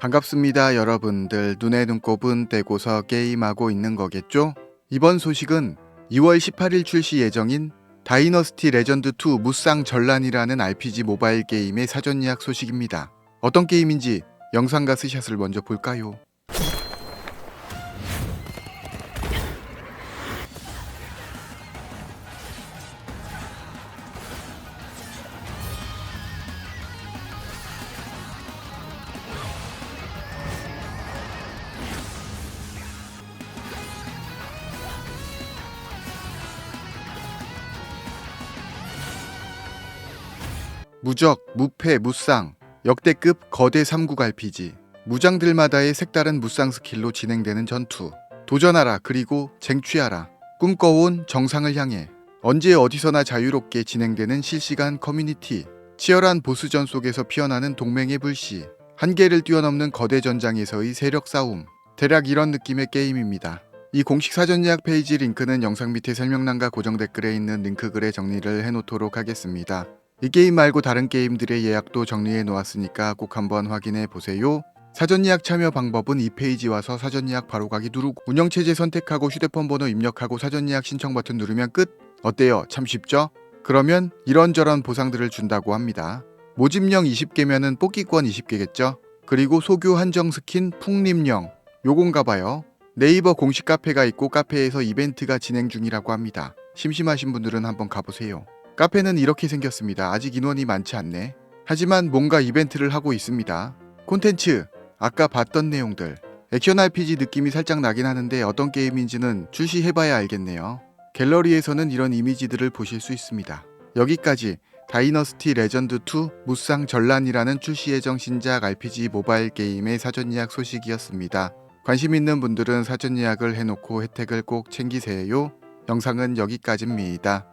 반갑습니다, 여러분들. 눈에 눈곱은 떼고서 게임하고 있는 거겠죠? 이번 소식은 2월 18일 출시 예정인 다이너스티 레전드 2 무쌍 전란이라는 RPG 모바일 게임의 사전 예약 소식입니다. 어떤 게임인지 영상과 스샷을 먼저 볼까요? 무적, 무패, 무쌍, 역대급 거대 삼국 RPG. 무장들마다의 색다른 무쌍 스킬로 진행되는 전투. 도전하라 그리고 쟁취하라. 꿈꿔온 정상을 향해 언제 어디서나 자유롭게 진행되는 실시간 커뮤니티. 치열한 보스전 속에서 피어나는 동맹의 불씨. 한계를 뛰어넘는 거대 전장에서의 세력 싸움. 대략 이런 느낌의 게임입니다. 이 공식 사전 예약 페이지 링크는 영상 밑에 설명란과 고정 댓글에 있는 링크 글에 정리를 해놓도록 하겠습니다. 이 게임 말고 다른 게임들의 예약도 정리해 놓았으니까 꼭 한번 확인해 보세요. 사전 예약 참여 방법은 이 페이지 와서 사전 예약 바로 가기 누르고 운영 체제 선택하고 휴대폰 번호 입력하고 사전 예약 신청 버튼 누르면 끝. 어때요? 참 쉽죠? 그러면 이런저런 보상들을 준다고 합니다. 모집령 20개면은 뽑기권 20개겠죠? 그리고 소규 한정 스킨 풍림령 요건가 봐요. 네이버 공식 카페가 있고 카페에서 이벤트가 진행 중이라고 합니다. 심심하신 분들은 한번 가보세요. 카페는 이렇게 생겼습니다. 아직 인원이 많지 않네. 하지만 뭔가 이벤트를 하고 있습니다. 콘텐츠, 아까 봤던 내용들. 액션 RPG 느낌이 살짝 나긴 하는데 어떤 게임인지는 출시해봐야 알겠네요. 갤러리에서는 이런 이미지들을 보실 수 있습니다. 여기까지 다이너스티 레전드 2 무쌍 전란이라는 출시 예정 신작 RPG 모바일 게임의 사전 예약 소식이었습니다. 관심 있는 분들은 사전 예약을 해놓고 혜택을 꼭 챙기세요. 영상은 여기까지입니다.